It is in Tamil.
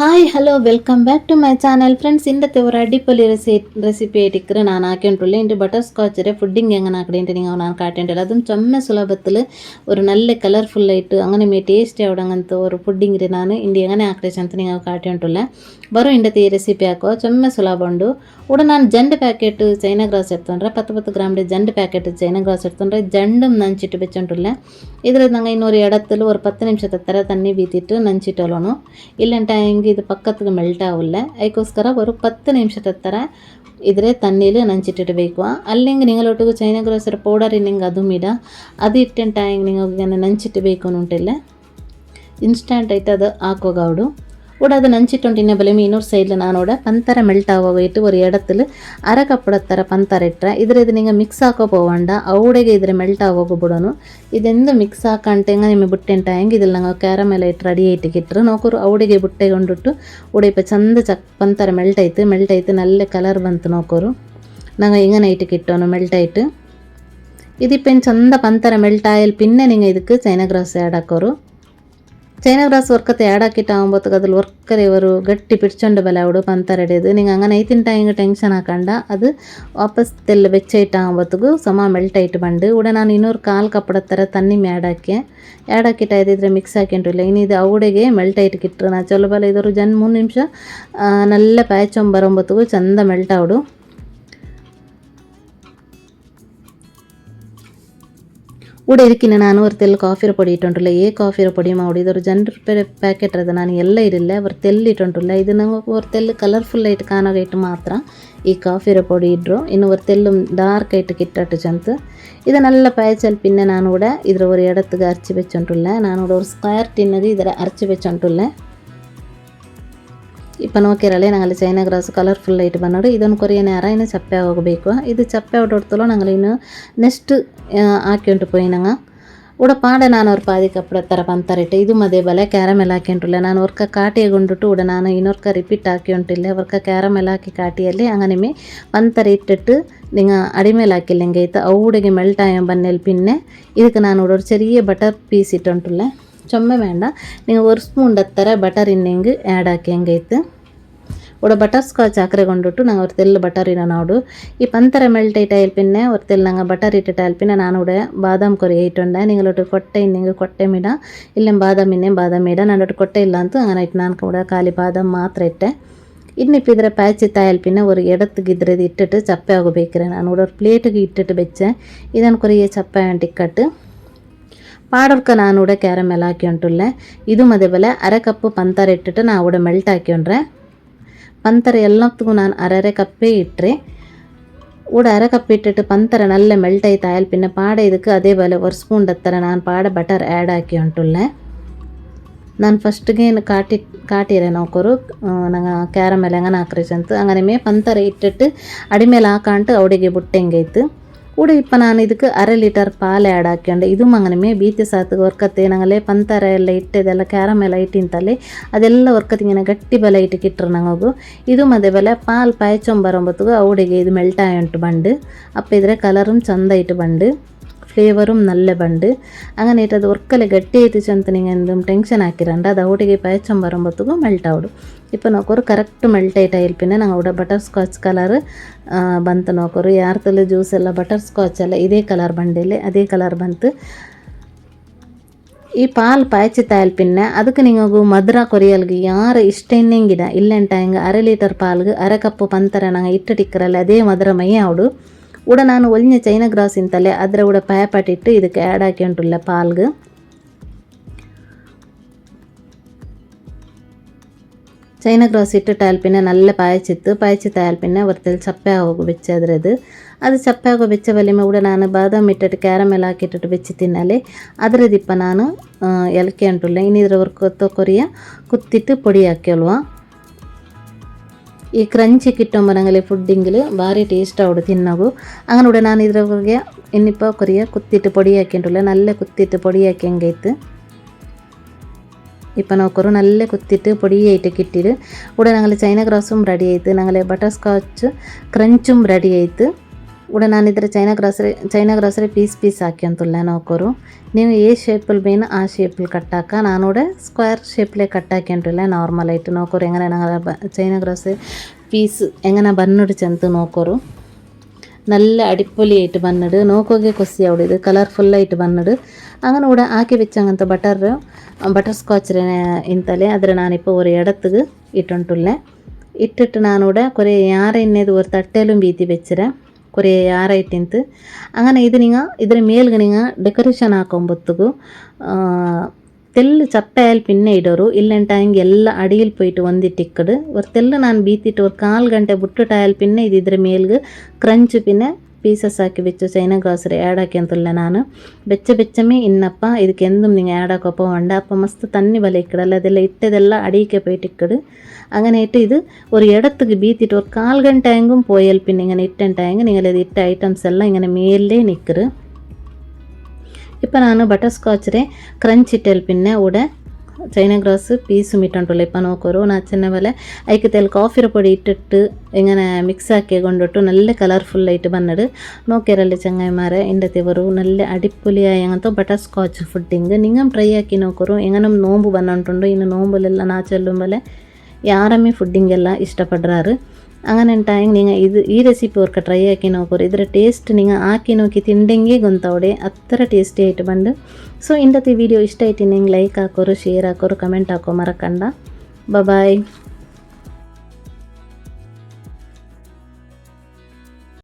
hi hello welcome back to my channel friends ಇಂಡತ್ತೆ ஒரு அடிப்பொலி ரெசி ரெசிபி ஆயிட்டுக்கிறேன் நான் ஆக்கின்றுள்ள இன்று பட்டர் ஸ்காட்ச் ஃபுட்டிங் எங்கே அப்படின்ட்டு நீங்கள் நான் காட்டேன் அதுவும் செம்ம சுலபத்தில் ஒரு நல்ல கலர்ஃபுல்லாയിട്ട് അങ്ങനെ ടേസ്റ്റ് ആവിടങ്ങനത്തെ ഒരു ഫുഡിങ്ങിൽ ഞാൻ ഇൻ്റെ എങ്ങനെ ആക്കിച്ചെന്ന് നിങ്ങൾ കാട്ടിയിട്ടുള്ള വരും ഇണ്ടത്തെ ഈ റെസിപ്പി ആക്കോ ചെമ്മ സുലഭമുണ്ട് ഉടൻ ഞാൻ ജണ്ട് പാക്കറ്റ് ചൈന ഗ്രാസ് എടുത്തോണ്ടേ പത്ത് പത്ത് ഗ്രാമിൻ്റെ ജണ്ട് പാക്കറ്റ് ചൈന ഗ്രാസ് എടുത്തോണ്ടേ ജണ്ടും നനച്ചിട്ട് വെച്ചോണ്ടുള്ള ഇതിൽ ഞങ്ങൾ ഇന്നൊരു ഇടത്തിൽ ഒരു പത്ത് നിമിഷത്തെ തര തന്നെ വീത്തിയിട്ട് നനച്ചിട്ട് വരണം ഇല്ലാണ്ടായെങ്കിൽ ಇದು ಪಕ್ಕದ ಮೆಲ್ಟ್ ಆಗಲ್ಲ ಅದಕ್ಕೋಸ್ಕರ ಬರೋ ಪತ್ತು ನಿಮಿಷದ ಥರ ಇದ್ರೆ ತಣ್ಣೀಲಿ ನಂಚಿಟ್ಟಿಡಬೇಕು ಅಲ್ಲಿಂಗೆ ನಿಂಗಳೊಟ್ಟಿಗೂ ಚೈನಾ ಗ್ರೋಸರ್ ಪೌಡರ್ ನಿಂಗೆ ಅದು ಮೀಡ ಅದು ಇಟ್ಟಿನ ಟೈಮ್ ನಿಂಗೆ ನಂಚಿಟ್ಟಬೇಕು ಅನ್ನುಂಟಿಲ್ಲ ಇನ್ಸ್ಟಂಟ್ ಐತೆ ಅದು ಗೌಡು ಕೂಡ ಅದು ನಂಚಿಟ್ಟೊಂಡಿನ ಬೆಲೆ ಇನ್ನೊಂದು ಸೈಡ್ಲ ನಾನೋಡ ಪಂತರ ಮೆಲ್ಟ್ ಆವೋಯಿಟ್ಟು ஒரு இடத்துல ಅರಕಪ್ಪಡತ್ತರ ಪಂತರ ಇಟ್ಟರೆ ಇದ್ರ ಇದು ನಿಂಗೆ ಮಿಕ್ಸ್ ಹಾಕೋಪೋವಂಡ ಅವಡೆಗೆ ಇದ್ರ ಮೆಲ್ಟ್ ಆಗೋಗ್ಬಿಡೋನು ಇದೆಂದು ಮಿಕ್ಸ್ ಹಾಕಂಟೆ ನಿಮ್ಮ ಬುಟ್ಟೆಂಟ ಹೆಂಗೆ ಇದಿಲ್ಲ ನಾವು ಕ್ಯಾರಮೆಲ್ಲ ಇಟ್ಟು ರೆಡಿ ಇಟ್ಟಿಗಿಟ್ರು ನೋಕರು ಅವಡೆಗೆ ಬುಟ್ಟೆಗೆ ಉಂಡುಟ್ಟು ಉಡೆಪ ಚಂದ ಚಕ್ ಪಂತರ ಮೆಲ್ಟ್ ಆಯ್ತು ಮೆಲ್ಟ್ ಆಯ್ತು ನಲ್ಲೆ ಕಲರ್ ಬಂತು ನೋಕರು நாங்கள் எங்கே நைட்டுக்கு இட்டோம் மெல்ட் ஆகிட்டு இது இப்போ சந்த பந்தர மெல்ட் ஆயில் பின்ன நீங்கள் இதுக்கு சைனகிராஸ் ஆட் ஆக்கோரும் చైనాగ్రాస్ వర్కతే ఏడాకిట ಆಂಬೋತಗ ಅದ್ರಲ್ಲಿ ವರ್ಕರ್ ಇವರು ಗಟ್ಟಿ ಪಿಡ್ಚೊಂಡು ಬೆಲೆ ಅವಡು ಪಂತರಡೆದು ನಿಂಗೆ ಹಂಗನ ಐತಿನ ಟೈಂಗ್ ಟೆನ್ಷನ್ ಹಾಕಂಡ ಅದು ವಾಪಸ್ ತೆಲ್ಲ ಬೆಚ್ಚೈಟ ಆಂಬೋತಗು ಸಮ ಮೆಲ್ಟ್ ಐಟ್ ಬಂಡು ಉಡ ನಾನು ಇನ್ನೂರು ಕಾಲು ಕಪ್ಪಡ ಥರ ತನ್ನಿ ಮೇಡಕ್ಕೆ ಏಡಾಕಿಟ ಇದ್ದಿದ್ರೆ ಮಿಕ್ಸ್ ಹಾಕೊಂಡಿಲ್ಲ ಇನ್ನು ಇದು ಅವಡೆಗೆ ಮೆಲ್ಟ್ ಐಟ್ ಕಿಟ್ರು ನಾ ಚಲೋ ಬಲ ಇದ್ರು ಜನ್ ಮೂರು ನಿಮಿಷ ನಲ್ಲ ಪ್ಯಾಚೊಂಬರೊಂಬತ್ತಗೂ ಚಂದ ಮೆಲ್ಟ್ ಅವಡು ಕೂಡ ಇದಕ್ಕಿನ್ನ ನಾನು ಅವ್ರ ತೆಲ್ ಕಾಫಿರ ಪೊಡಿ ಇಟ್ಟೊಂಟುಲ್ಲ ಏ ಕಾಫಿರ ಪೊಡಿ ಮಾಡಿದ್ರು ಅವ್ರು ಜನರ ಪೆರೆ ಪ್ಯಾಕೆಟ್ ಅದ ನಾನು ಎಲ್ಲ ಇರಲ್ಲ ಅವ್ರ ತೆಲ್ ಇಟ್ಟೊಂಟುಲ್ಲ ಇದು ನಾವು ಅವ್ರ ತೆಲ್ ಕಲರ್ಫುಲ್ ಐಟ್ ಕಾಣೋಗ ಇಟ್ಟು ಮಾತ್ರ ಈ ಕಾಫಿರ ಪೊಡಿ ಇಡ್ರು ಇನ್ನು ஒரு தெல்லும் டார்க் ஆகிட்டு கிட்டாட்டு சந்து இதை நல்ல பாய்ச்சல் பின்ன நான் கூட இதில் ஒரு இடத்துக்கு அரைச்சி வச்சோன்ட்டுள்ளேன் நான் கூட ஒரு ஸ்கொயர் டின்னது இதில் அரைச்சி வச்சோன்ட்டுள்ளேன் ಇಪ್ಪನ ಕೆರಳೆ ನಂಗಲ್ಲಿ ಚೈನಾ ಗ್ರಾಸ್ ಕಲರ್ಫುಲ್ ಐಟ್ ಬಂದೋಡು ಇದೊಂದು ಕೊರಿಯ ನೇರ ಇನ್ನು ಚಪ್ಪೆ ಹೋಗಬೇಕು ಇದು ಚಪ್ಪೆ ಹೊಟ್ಟೋಡ್ತಲೋ ನಂಗಲ್ಲಿ ಇನ್ನು ನೆಕ್ಸ್ಟ್ ಹಾಕಿ ಉಂಟು ಪೋಯಿ ನಂಗೆ ಉಡ ಪಾಡ ನಾನು ಅವ್ರ ಪಾದಿ ಕಪ್ಪಡ ಥರ ಬಂತಾರಿಟ್ಟೆ ಇದು ಮದೇ ಬಲೆ ಕ್ಯಾರಮೆಲ್ ಹಾಕಿ ಉಂಟಿಲ್ಲ ನಾನು ವರ್ಕ ಕಾಟಿಯಾಗೊಂಡುಟ್ಟು ಉಡ ನಾನು ಇನ್ನೊರ್ಕ ರಿಪೀಟ್ ಹಾಕಿ ಉಂಟಿಲ್ಲ ವರ್ಕ ಕ್ಯಾರಮೆಲ್ ಹಾಕಿ ಕಾಟಿಯಲ್ಲಿ ಹಂಗ ನಿಮಗೆ ಪಂತರ ಇಟ್ಟಿಟ್ಟು നിങ്ങൾ അടിമേലാക്കില്ല ഗെയ്ത്ത് ഔടെങ്കിൽ മെൽട്ടായ പന്നൽ പിന്നെ ഇതൊക്കെ നാനോട് ഒരു ചെറിയ ബട്ടർ പീസ് ഇട്ടിട്ടുള്ള ചുമ വേണ്ട നിങ്ങൾ ഒരു സ്പൂൺ അത്ര ബട്ടർ ഇന്നെങ്കിൽ ആഡ് ആക്കിയെങ്കിൽ ഗെയ്ത്ത് ஒரு பட்டர் ஸ்காட்ச் ஆக்கிரை கொண்டுட்டு நாங்கள் ஒரு தெல் பட்டர் இன நாடு இப்போ அந்த மெல்ட் ஐட்டாயில் பின்ன ஒரு தெல் நாங்கள் பட்டர் இட்டு டயல் பின்ன நானோட பாதாம் கொரி ஐட்டு வந்தேன் நீங்களோட கொட்டை நீங்கள் கொட்டை மீடா இல்லை பாதாம் இன்னும் பாதாம் மீடா நானோட கொட்டை இல்லாந்து அங்கே நைட் நான் கூட காலி பாதாம் மாத்திரை இட்டேன் இன்னும் இப்போ இதில் பேச்சு தாயல் பின்ன ஒரு இடத்துக்கு இதில் இட்டுட்டு சப்பையாக உபயோகிக்கிறேன் நானோட ஒரு பிளேட்டுக்கு இட்டுட்டு வச்சேன் இதன் குறைய சப்பை வேண்டிக்கட்டு பாடர்க்க நானோட கேரமெல் ஆக்கி வந்துட்டுள்ளேன் இதுவும் அதே போல் அரை கப்பு பந்தார் இட்டுட்டு நான் அவட மெல்ட் ஆக்கி வந்துறேன் ಪಂತರ ಎಲ್ಲದಕ್ಕೂ ನಾನು ಅರರೆ ಕಪ್ಪೇ ಇಟ್ಟರೆ ഇവിടെ അര കപ്പിട്ടിട്ട് പന്തര നല്ല മെൽട്ടായി തായാൽ പിന്നെ പാട ഇതൊക്കെ അതേപോലെ ഒരു സ്പൂൺ എത്ര ഞാൻ പാട ബട്ടർ ആഡ് ആക്കി ഉണ്ടുള്ളേ ನಾನು ಫಸ್ಟ್ಗೆ ಕಾಟಿ ಕಾಟಿರೆ ನೋಕೋರು ನಂಗೆ ಕ್ಯಾರಮೆಲ್ ಹಂಗೆ ಹಾಕ್ರಿ ಅಂತ ಅಂಗನೇ ಪಂತರ ಇಟ್ಟಿಟ್ಟು ಅಡಿಮೇಲೆ ಹಾಕಂಟು ಅವಡಿಗೆ ಬುಟ್ಟೆಂಗೈತು ಕೂಡ ಇಪ್ಪ ನಾನು ಇದಕ್ಕೆ ಅರೆ ಲೀಟರ್ ಪಾಲು ಆ್ಯಡ್ ಹಾಕ್ಯಂಡೆ ಇದು ಮಂಗನಮೆ ಬೀತಿ ಸಾತ್ಗೆ ಒರ್ಕತ್ತೆ ನಂಗಲೆ ಪಂತಾರ ಎಲ್ಲ ಇಟ್ಟಿದೆಲ್ಲ ಕ್ಯಾರಮೆಲ್ಲ ಇಟ್ಟಿಂತಲ್ಲಿ ಅದೆಲ್ಲ ಒರ್ಕತ್ತಿಂಗಿನ ಗಟ್ಟಿ ಬೆಲೆ ಇಟ್ಟಕ್ಕಿಟ್ರು ನಂಗು ಇದು ಮದೆ ಬೆಲೆ ಪಾಲ್ ಪಾಯಚೊಂಬರೊಂಬತ್ತುಗು ಅವಡಿಗೆ ಇದು ಮೆಲ್ಟ್ ಆಯುಂಟು ಬಂಡು ಅಪ್ಪ ಇದ್ರೆ ಕಲರೂ ಚಂದ ಇಟ್ಟು ಬಂಡು ಫ್ಲೇವರು ನಲ್ಲ ಬಂಡು ಅಂಗನ ಇಟ್ಟದು ವರ್ಕಲ್ಲಿ ಗಟ್ಟಿ ಐತಿಚಂತ ನೀವು ಎಂದ್ ಟೆನ್ಷನ್ ಹಾಕಿರಂಡ ಅದು ಅವಟಿಗೆ ಪಾಯಚ ಬರಂಬತ್ತುಗೂ ಮೆಲ್ಟ್ ಆವಿಡು ಇಪ್ಪ ನೋಕೋರು ಕರೆಕ್ಟ್ ಮೆಲ್ಟ್ ಐಟಾ ಇಲ್ಪಿನ್ನೆ ನಂಗೆ ಬಟರ್ ಸ್ಕಾಚ್ ಕಲರ್ ಬಂತು ನೋಕೋರು ಜ್ಯೂಸ್ ಎಲ್ಲ ಬಟರ್ ಸ್ಕಾಚ್ ಎಲ್ಲ ಇದೇ ಕಲರ್ ಬಂಡಿಲ್ಲ ಅದೇ ಕಲರ್ ಬಂತು ಈ ಪಾಲ್ ಪಾಯಚಿತಾ ಇಲ್ಪಿನ್ನೆ ಅದಕ್ಕೆ ನಿಂಗು ಮಧುರ ಕೊರಿಯಲ್ಗೆ ಯಾರು ಇಷ್ಟೇನೇಗಿದ ಇಲ್ಲೆಂಟ ಹೆಂಗೆ ಅರೆ ಲೀಟರ್ ಪಾಲ್ಗೆ ಅರೆ ಕಪ್ಪು ಪಂತರ ನಂಗೆ ಇಟ್ಟು ಟಿಕ್ಕರಲ್ಲ ಅದೇ ಮಧುರ ಮೈ ಅವಡು ಕೂಡ ನಾನು ಒಲಿನ ಚೈನಾ ಗ್ರಾಸ್ ಇಂತಲೇ ಅದರ ಕೂಡ ಪಾಯಪಾಟಿಟ್ಟು ಇದಕ್ಕೆ ಆ್ಯಡ್ ಹಾಕಿ ಉಂಟುಲ್ಲ ಪಾಲ್ಗೆ ചൈന ക്രോസ് ഇട്ടിട്ട് അയാൾ പിന്നെ നല്ല പായച്ചിത്ത് പായച്ചിത്ത് അയാൾ പിന്നെ ഒരത്തിൽ ചപ്പയാകും വെച്ചതിരത് അത് ചപ്പയാകും വെച്ച വലിമ കൂടെ നാണ് ബാദാം ഇട്ടിട്ട് ക്യാരമെല്ലാം ആക്കിയിട്ടിട്ട് വെച്ച് തിന്നാലേ അതിരതിപ്പം നാണ് ഇലക്കേണ്ടുള്ള ഇനി ഇതിൽ ഒരു കൊറിയ കുത്തിട്ട് പൊടിയാക്കിയോളുവാ ಈ ಕ್ರಂಚಿ ಕಿಟ್ಟೊಂಬನಂಗಲಿ ಫುಡ್ಡಿಂಗಿಲ್ ಭಾರಿ ಟೇಸ್ಟ್ ಆವಡು ತಿನ್ನಗು അങ്ങനെ ನಾನು ಇದರ ಬಗ್ಗೆ ഇന്നിപ്പോൾ കുറേ കുത്തിയിട്ട് പൊടിയാക്കിയിട്ടുള്ള നല്ല കുത്തിയിട്ട് പൊടിയാക്കിയെങ്കിത്ത് ഇപ്പം നോക്കൊരു നല്ല കുത്തിയിട്ട് പൊടിയായിട്ട് കിട്ടിയിട്ട് ഉടനെ ഞങ്ങൾ ചൈന ക്രോസും റെഡി ആയിട്ട് ഞങ്ങൾ ബട്ടർ സ്കോച്ച് ക്രഞ്ചും റെഡി ആയിട്ട് ಕೂಡ ನಾನು ಇದರ ಚೈನಾ ಗ್ರಾಸರಿ ಚೈನಾ ಗ್ರಾಸರಿ ಪೀಸ್ ಪೀಸ್ ಹಾಕ್ಯಂತುಲ್ಲ ನೌಕರು ನೀವು ఏ షేపులు పోయినా ఆ షేపులు కట్టాక నానోడ స్క్వేర్ షేప్లే కట్టాకేంటిల్ల నార్మల్ ആയിട്ട് നോക്കോరు എങ്ങനെ ചൈന ഗ്രോസ് പീസ് എങ്ങനെ ബണ്ണിട് ചെന്ത് നോക്കോറു നല്ല അടിപൊളിയായിട്ട് ബണ്ണിട് നോക്കോകെ കൊസി അവിടെ ഇത് കളർഫുള്ളായിട്ട് ബണ്ണിട് അങ്ങനെ കൂടെ ആക്കി വെച്ച അങ്ങനത്തെ ബട്ടർ ബട്ടർ സ്കോച്ച് ഇന്നലെ അതിൽ ഞാനിപ്പോൾ ഒരു ഇടത്തുക്ക് ഇട്ടുണ്ടുള്ളേ ഇട്ടിട്ട് നാനൂടെ കുറേ ഞാറ് ഇന്നത് ഒരു തട്ടയിലും വീത്തി വെച്ചിരേൻ ಕೊರಿ ಯಾರ ಇಟ್ಟಿಂತು ಅಂಗನೆ ಇದು ನಿಂಗ ಇದರ ಮೇಲ್ಗೆ ನಿಂಗ ಡೆಕೋರೇಷನ್ ಹಾಕೊಂಬೊತ್ತುಗು ತೆಲ್ಲು ಚಪ್ಪೆಯಲ್ಲಿ ಪಿನ್ನೆ ಇಡೋರು ಇಲ್ಲಂಟ ಹಿಂಗೆ ಎಲ್ಲ ಅಡಿಯಲ್ಲಿ ಪೋಯಿಟ್ಟು ಒಂದಿಟ್ಟಿಕ್ಕಡು ಇವರು ತೆಲ್ಲು ನಾನು ಬೀತಿಟ್ಟು ಒಂದು ಕಾಲು ಗಂಟೆ ಬಿಟ್ಟು ಟಯಲ್ ಪಿನ್ನೆ ಇದಿದ್ರ ಮೇಲ್ಗೆ ಕ್ರಂಚ್ ಪಿನ್ನೆ ಪೀಸಸ್ ಹಾಕಿ ಬಿಚ್ಚು ಚೈನ ಗ್ರಾಸರಿ ಆ್ಯಡ್ ಹಾಕ್ಯಂತಲ್ಲ ನಾನು ಬೆಚ್ಚ ಬೆಚ್ಚಮೇ ಇನ್ನಪ್ಪ ಇದಕ್ಕೆ എന്തും നിങ്ങൾ ആടാക്കൊപ്പം ഉണ്ട് അപ്പം മസ്ത് തന്നി വലയിക്കിടല്ല അതെല്ലാം ഇട്ടതെല്ലാം അടിയിക്ക പോയിട്ട് ഇക്കിട് അങ്ങനെയായിട്ട് ഇത് ഒരു ഇടത്തേക്ക് ബീത്തിട്ട് ഒരു കാൽ ഗണ്ടായെങ്കും പോയാൽ പിന്നെ ഇങ്ങനെ ഇട്ടൻ ടാങ്ക് നിങ്ങളിത് ഇട്ട ഐറ്റംസ് എല്ലാം ഇങ്ങനെ മേലേ നിൽക്കരുത് ഇപ്പം ഞാൻ ബട്ടർ സ്കോച്ചിലെ ക്രഞ്ച് ഇട്ടൽ പിന്നെ ഇവിടെ ചൈന ഗ്രാസ് പീസും ഇട്ടുണ്ടല്ലോ ഇപ്പം നോക്കൊരു നച്ചെന്ന പോലെ അതിക്ക് തേൽ കോഫിയുടെ പൊടി ഇട്ടിട്ട് ഇങ്ങനെ മിക്സാക്കി കൊണ്ടിട്ട് നല്ല കളർഫുള്ളായിട്ട് വന്നിട്ട് നോക്കിയാലല്ലേ ചങ്ങായിമാരെ ഇണ്ടത്തെ വരും നല്ല അടിപൊളിയായ അങ്ങനത്തെ ബട്ടർ സ്കോച്ച് ഫുഡിങ് നിങ്ങൾ ട്രൈ ആക്കി നോക്കൊരു എങ്ങനെ നോമ്പ് വന്നിട്ടുണ്ടോ ഇന്ന് നോമ്പിലെല്ലാം നാച്ചെല്ലും പോലെ യാരമ്മേ ഫുഡിങ്ങെല്ലാം ഇഷ്ടപ്പെടുറാറ് ಹಂಗಾನೆ ಟೈಂಗ್ ನೀನು ಇದು ಈ ರೆಸಿಪಿ ಅವ್ರಿಗೆ ಟ್ರೈ ಹಾಕಿ ನೋಕೋರು ಇದರ ಟೇಸ್ಟ್ ನೀವು ಹಾಕಿ ನೋಕಿ ತಿಂಡಂಗೆ ಗೊತ್ತಾವೆ ಆ ಥರ ಟೇಸ್ಟಿ ಆಯಿತು ಬಂದು ಸೊ ಇಂಡತ್ತೀ ವಿಡಿಯೋ ಇಷ್ಟ ಐತಿ ನಿಂಗೆ ಲೈಕ್ ಆಕೋರು ಶೇರ್ ಆಕೋರು ಕಮೆಂಟ್ ಹಾಕೋ ಮರಕಂಡ ಬ ಬಾಯ್